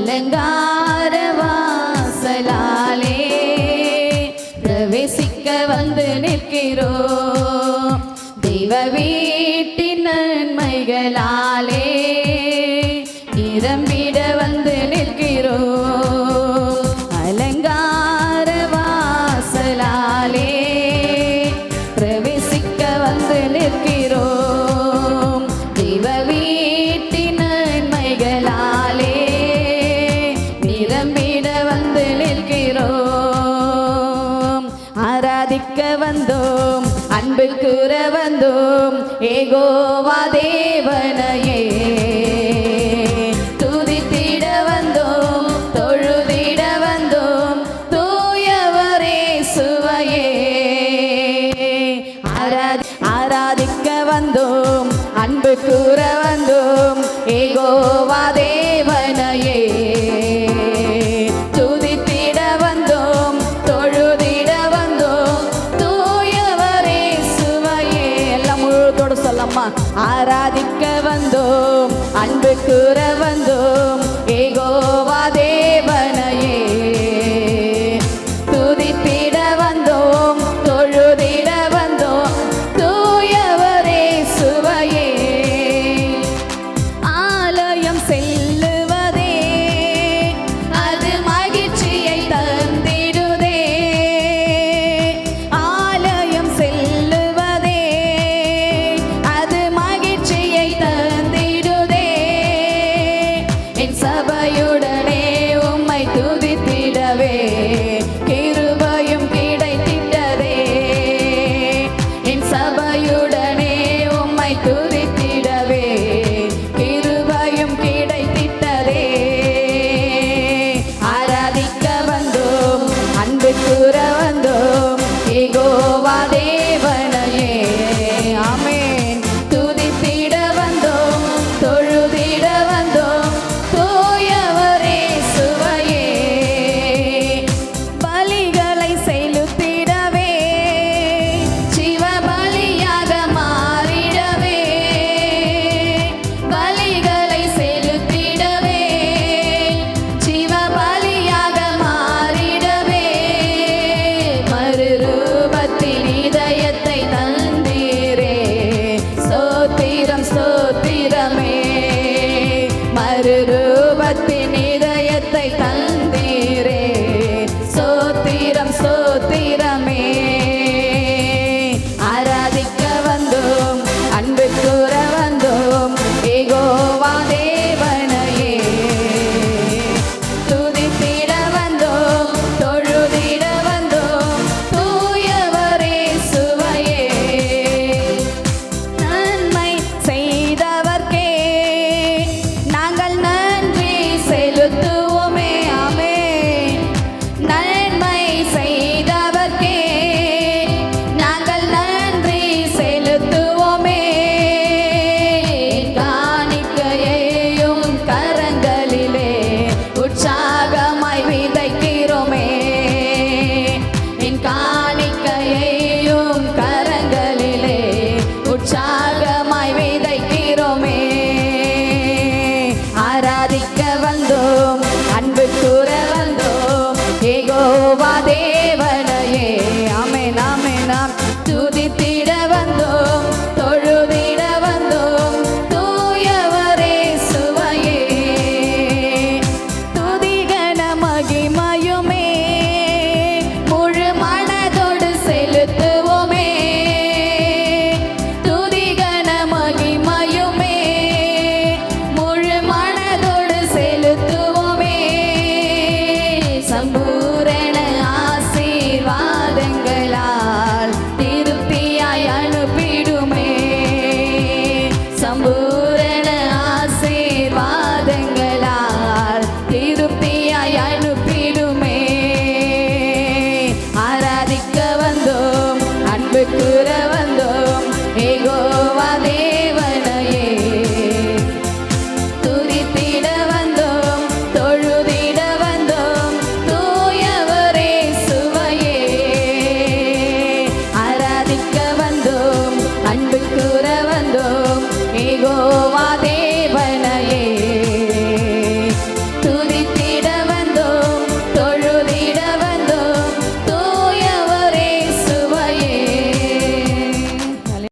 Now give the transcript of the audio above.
அலங்கார வாசலாலே பிரவேசிக்க வந்து நிற்கிறோ. தெய்வ வீட்டின் நன்மைகளாலே நிரம்பி வந்தோம். அன்பு கூற வந்தோம். ஏகோவா தேவனையே. அம்மா ஆராதிக்க வந்தோம் அன்பு கூற வந்தோம். ஏகோவா தேவனையே.